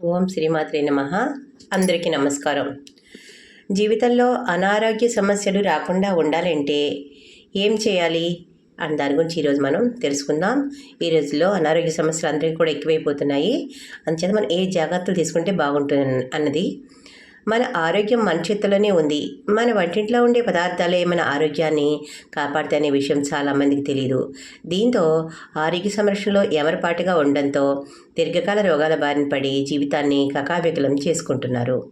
ఓం శ్రీమాత్రే నమ. అందరికీ నమస్కారం. జీవితంలో అనారోగ్య సమస్యలు రాకుండా ఉండాలంటే ఏం చేయాలి? అని దాని గురించి ఈరోజు మనం తెలుసుకుందాం. ఈ రోజుల్లో అనారోగ్య సమస్యలు అందరికీ కూడా ఎక్కువైపోతున్నాయి. అందుచేత మనం ఏ జాగ్రత్తలు తీసుకుంటే బాగుంటుంది అన్నది మన ఆరోగ్యం మన చేతిలోనే ఉంది. మన వంటింట్లో ఉండే పదార్థాలే మన ఆరోగ్యాన్ని కాపాడుతాయనే విషయం చాలామందికి తెలియదు దీంతో ఆరోగ్య సంరక్షణలో ఎమరపాటుగా ఉండడంతో దీర్ఘకాల రోగాల బారిన పడి జీవితాన్ని కకావికలం చేసుకుంటున్నారు.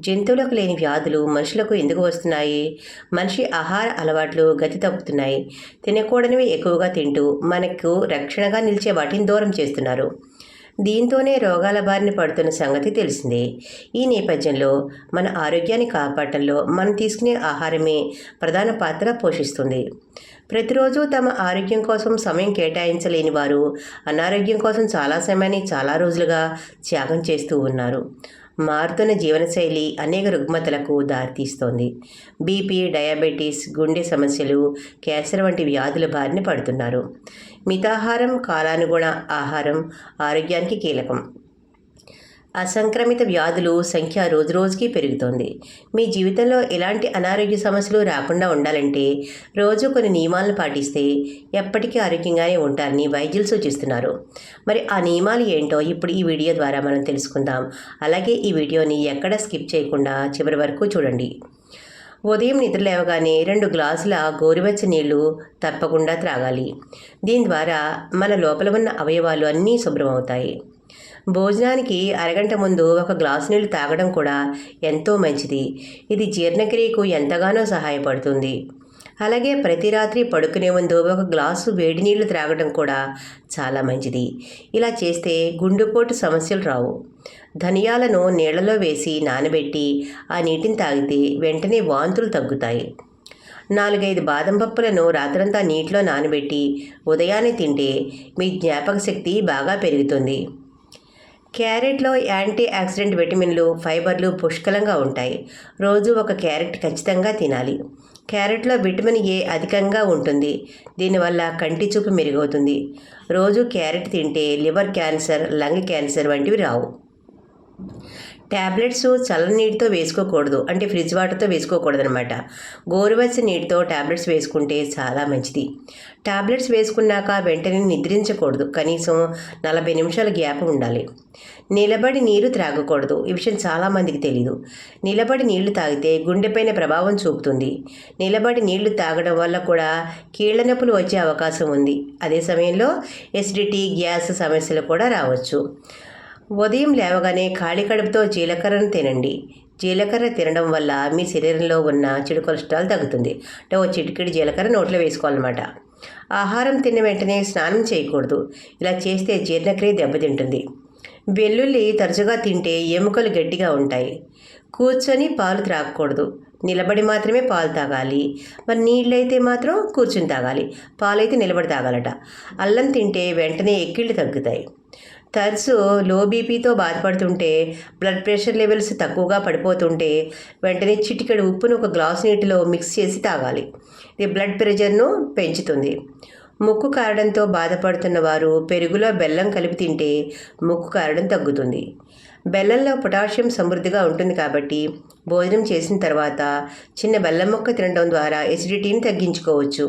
జంతువులకు లేని వ్యాధులు మనుషులకు ఎందుకు వస్తున్నాయి? మనిషి ఆహార అలవాట్లు గతి తప్పుతున్నాయి. తినకూడనివి ఎక్కువగా తింటూ మనకు రక్షణగా నిలిచే వాటిని దూరం చేస్తున్నారు. దీంతోనే రోగాల బారిన పడుతున్న సంగతి తెలిసిందే. ఈ నేపథ్యంలో మన ఆరోగ్యాన్ని కాపాడటంలో మనం తీసుకునే ఆహారమే ప్రధాన పాత్ర పోషిస్తుంది. ప్రతిరోజు తమ ఆరోగ్యం కోసం సమయం కేటాయించలేని వారు అనారోగ్యం కోసం చాలా సమయాన్ని చాలా రోజులుగా త్యాగం చేస్తూ ఉన్నారు. మారుతున్న జీవనశైలి అనేక రుగ్మతలకు దారితీస్తోంది. బీపీ డయాబెటీస్ గుండె సమస్యలు క్యాన్సర్ వంటి వ్యాధుల బారిన పడుతున్నారు. మితాహారం కాలానుగుణ ఆహారం ఆరోగ్యానికి కీలకం. అసంక్రమిత వ్యాధులు సంఖ్య రోజురోజుకి పెరుగుతోంది. మీ జీవితంలో ఎలాంటి అనారోగ్య సమస్యలు రాకుండా ఉండాలంటే రోజు కొన్ని నియమాలను పాటిస్తే ఎప్పటికీ ఆరోగ్యంగానే ఉంటారని వైద్యులు సూచిస్తున్నారు. మరి ఆ నియమాలు ఏంటో ఇప్పుడు ఈ వీడియో ద్వారా మనం తెలుసుకుందాం. అలాగే ఈ వీడియోని ఎక్కడ స్కిప్ చేయకుండా చివరి వరకు చూడండి. ఉదయం నిద్ర లేవగానే రెండు గ్లాసుల గోరువెచ్చ నీళ్ళు తప్పకుండా త్రాగాలి. దీని ద్వారా మన లోపల ఉన్న అవయవాలు అన్నీ శుభ్రమవుతాయి. భోజనానికి అరగంట ముందు ఒక గ్లాసు నీళ్ళు తాగడం కూడా ఎంతో మంచిది. ఇది జీర్ణక్రియకు ఎంతగానో సహాయపడుతుంది. అలాగే ప్రతి రాత్రి పడుకునే ముందు ఒక గ్లాసు వేడి నీళ్ళు త్రాగడం కూడా చాలా మంచిది. ఇలా చేస్తే గుండెపోటు సమస్యలు రావు. ధనియాలను నీళ్ళలో వేసి నానబెట్టి ఆ నీటిని తాగితే వెంటనే వాంతులు తగ్గుతాయి. నాలుగైదు బాదం పప్పులను రాత్రంతా నీటిలో నానబెట్టి ఉదయాన్నే తింటే మీ జ్ఞాపక శక్తి బాగా పెరుగుతుంది. క్యారెట్లో యాంటీ ఆక్సిడెంట్ విటమిన్లు ఫైబర్లు పుష్కలంగా ఉంటాయి. రోజు ఒక క్యారెట్ ఖచ్చితంగా తినాలి. క్యారెట్లో విటమిన్ ఏ అధికంగా ఉంటుంది. దీనివల్ల కంటి చూపు మెరుగవుతుంది. రోజు క్యారెట్ తింటే లివర్ క్యాన్సర్ లంగ్ క్యాన్సర్ వంటివి రావు. ట్యాబ్లెట్స్ చల్లని నీటితో వేసుకోకూడదు. అంటే ఫ్రిడ్జ్ వాటర్తో వేసుకోకూడదు అనమాట గోరువెచ్చని నీటితో ట్యాబ్లెట్స్ వేసుకుంటే చాలా మంచిది. ట్యాబ్లెట్స్ వేసుకున్నాక వెంటనే నిద్రించకూడదు. కనీసం నలభై నిమిషాల గ్యాప్ ఉండాలి. నిలబడి నీరు త్రాగకూడదు. ఈ విషయం చాలామందికి తెలియదు నిలబడి నీళ్ళు తాగితే గుండెపైన ప్రభావం చూపుతుంది. నిలబడి నీళ్ళు తాగడం వల్ల కూడా కీళ్ళ నొప్పులు వచ్చే అవకాశం ఉంది. అదే సమయంలో ఎసిడిటీ గ్యాస్ సమస్యలు కూడా రావచ్చు. ఉదయం లేవగానే ఖాళీ కడుపుతో జీలకర్రను తినండి. జీలకర్ర తినడం వల్ల మీ శరీరంలో ఉన్న చెడు కొలెస్ట్రాల్ తగ్గుతుంది. అంటే ఓ చిటికిడి జీలకర్ర నోట్లో వేసుకోవాలన్నమాట. ఆహారం తిన్న వెంటనే స్నానం చేయకూడదు. ఇలా చేస్తే జీర్ణక్రియ దెబ్బతింటుంది. వెల్లుల్లి తరచుగా తింటే ఎముకలు గట్టిగా ఉంటాయి. కూర్చొని పాలు త్రాగకూడదు. నిలబడి మాత్రమే పాలు తాగాలి. మరి నీళ్ళైతే మాత్రం కూర్చుని తాగాలి. పాలైతే నిలబడి తాగాలట. అల్లం తింటే వెంటనే ఎక్కిళ్ళు తగ్గుతాయి. తరచు లో బీపీతో బాధపడుతుంటే బ్లడ్ ప్రెషర్ లెవెల్స్ తక్కువగా పడిపోతుంటే వెంటనే చిటికెడు ఉప్పును ఒక గ్లాస్ నీటిలో మిక్స్ చేసి తాగాలి. ఇది బ్లడ్ ప్రెషర్ను పెంచుతుంది. ముక్కు కారడంతో బాధపడుతున్న వారు పెరుగులో బెల్లం కలిపి తింటే ముక్కు కారడం తగ్గుతుంది. బెల్లంలో పొటాషియం సమృద్ధిగా ఉంటుంది కాబట్టి భోజనం చేసిన తర్వాత చిన్న బెల్లం మొక్క తినడం ద్వారా ఎసిడిటీని తగ్గించుకోవచ్చు.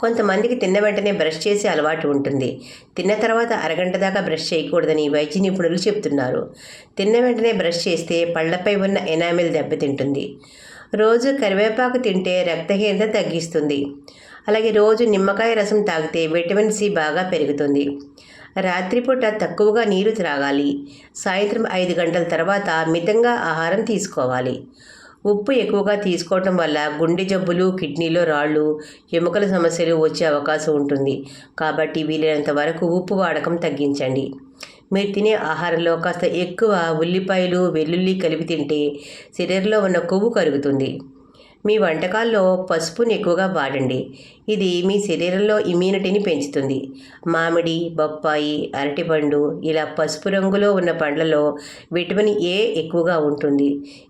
కొంతమందికి తిన్న వెంటనే బ్రష్ చేసే అలవాటు ఉంటుంది. తిన్న తర్వాత అరగంట దాకా బ్రష్ చేయకూడదని వైద్య నిపుణులు చెప్తున్నారు. తిన్న వెంటనే బ్రష్ చేస్తే పళ్ళపై ఉన్న ఎనామిల్ దెబ్బతింటుంది. రోజు కరివేపాకు తింటే రక్తహీనత తగ్గిస్తుంది. అలాగే రోజు నిమ్మకాయ రసం తాగితే విటమిన్ సి బాగా పెరుగుతుంది. రాత్రిపూట తక్కువగా నీరు త్రాగాలి. సాయంత్రం ఐదు గంటల తర్వాత మితంగా ఆహారం తీసుకోవాలి. ఉప్పు ఎక్కువగా తీసుకోవటం వల్ల గుండె జబ్బులు కిడ్నీలో రాళ్ళు ఎముకల సమస్యలు వచ్చే అవకాశం ఉంటుంది. కాబట్టి వీలైనంత వరకు ఉప్పు వాడకం తగ్గించండి. మీరు తినే ఆహారంలో కాస్త ఎక్కువ ఉల్లిపాయలు వెల్లుల్లి కలిపి తింటే శరీరంలో ఉన్న కొవ్వు కరుగుతుంది. మీ వంటకాల్లో పసుపుని ఎక్కువగా వాడండి. ఇది మీ శరీరంలో ఇమ్యూనిటీని పెంచుతుంది. మామిడి బొప్పాయి అరటిపండు ఇలా పసుపు రంగులో ఉన్న పండ్లలో విటమిన్ ఏ ఎక్కువగా ఉంటుంది.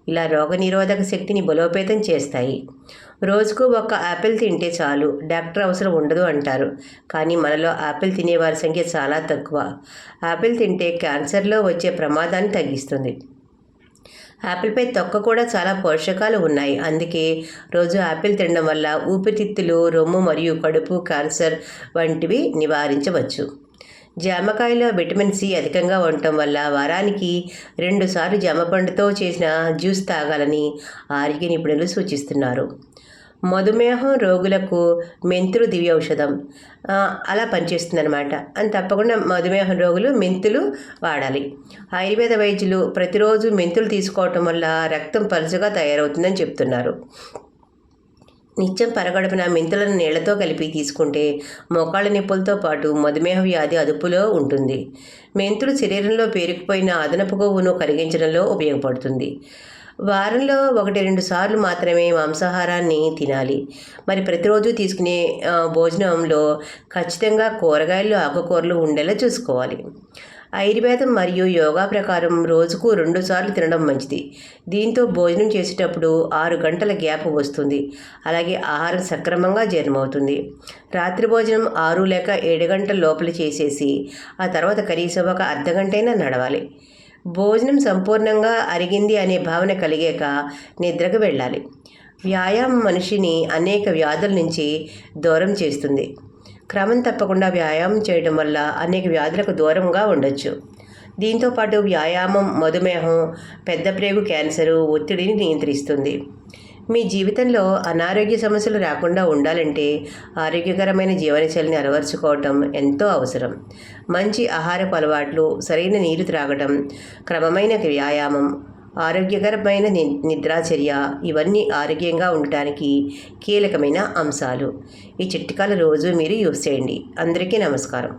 ఇలా రోగనిరోధక శక్తిని బలోపేతం చేస్తాయి. రోజుకు ఒక యాపిల్ తింటే చాలు. డాక్టర్ అవసరం ఉండదు అంటారు. కానీ మనలో యాపిల్ తినేవారి సంఖ్య చాలా తక్కువ. యాపిల్ తింటే క్యాన్సర్లో వచ్చే ప్రమాదాన్ని తగ్గిస్తుంది. యాపిల్పై తొక్క కూడా చాలా పోషకాలు ఉన్నాయి. అందుకే రోజు యాపిల్ తినడం వల్ల ఊపిరితిత్తులు రొమ్ము మరియు కడుపు క్యాన్సర్ వంటివి నివారించవచ్చు. జామకాయలో విటమిన్ సి అధికంగా ఉండటం వల్ల వారానికి రెండుసార్లు జామ పండుతో చేసిన జ్యూస్ తాగాలని ఆరోగ్య నిపుణులు సూచిస్తున్నారు. మధుమేహం రోగులకు మెంతులు దివ్య ఔషధం. అలా పనిచేస్తుంది అనమాట అని తప్పకుండా మధుమేహం రోగులు మెంతులు వాడాలి. ఆయుర్వేద వైద్యులు ప్రతిరోజు మెంతులు తీసుకోవటం వల్ల రక్తం పలుచగా తయారవుతుందని చెప్తున్నారు. నిత్యం పరగడుపున మెంతులను నీళ్ళతో కలిపి తీసుకుంటే మోకాళ్ళ నొప్పులతో పాటు మధుమేహ వ్యాధి అదుపులో ఉంటుంది. మెంతులు శరీరంలో పేరుకుపోయిన అదనపు కొవ్వును కరిగించడంలో ఉపయోగపడుతుంది. వారంలో ఒకటి రెండు సార్లు మాత్రమే మాంసాహారాన్ని తినాలి. మరి ప్రతిరోజు తీసుకునే భోజనంలో ఖచ్చితంగా కూరగాయలు ఆకుకూరలు ఉండేలా చూసుకోవాలి. ఆయుర్వేదం మరియు యోగా ప్రకారం రోజుకు రెండు సార్లు తినడం మంచిది. దీంతో భోజనం చేసేటప్పుడు ఆరు గంటల గ్యాప్ వస్తుంది. అలాగే ఆహారం సక్రమంగా జీర్ణమవుతుంది. రాత్రి భోజనం ఆరు లేక ఏడు గంటల లోపల చేసేసి ఆ తర్వాత కనీసం ఒక అర్ధగంటైనా నడవాలి. భోజనం సంపూర్ణంగా అరిగింది అనే భావన కలిగాక నిద్రకు వెళ్ళాలి. వ్యాయామం మనిషిని అనేక వ్యాధుల నుంచి దూరం చేస్తుంది. క్రమం తప్పకుండా వ్యాయామం చేయడం వల్ల అనేక వ్యాధులకు దూరంగా ఉండొచ్చు. దీంతోపాటు వ్యాయామం మధుమేహం పెద్ద ప్రేగు క్యాన్సరు ఒత్తిడిని నియంత్రిస్తుంది. మీ జీవితంలో అనారోగ్య సమస్యలు రాకుండా ఉండాలంటే ఆరోగ్యకరమైన జీవనశైలిని అలవర్చుకోవటం ఎంతో అవసరం. మంచి ఆహారపు అలవాట్లు సరైన నీరు త్రాగటం క్రమమైన వ్యాయామం ఆరోగ్యకరమైన ని నిద్రాచర్య ఇవన్నీ ఆరోగ్యంగా ఉండటానికి కీలకమైన అంశాలు. ఈ చిట్కాలు రోజు మీరు యూస్ చేయండి. అందరికీ నమస్కారం.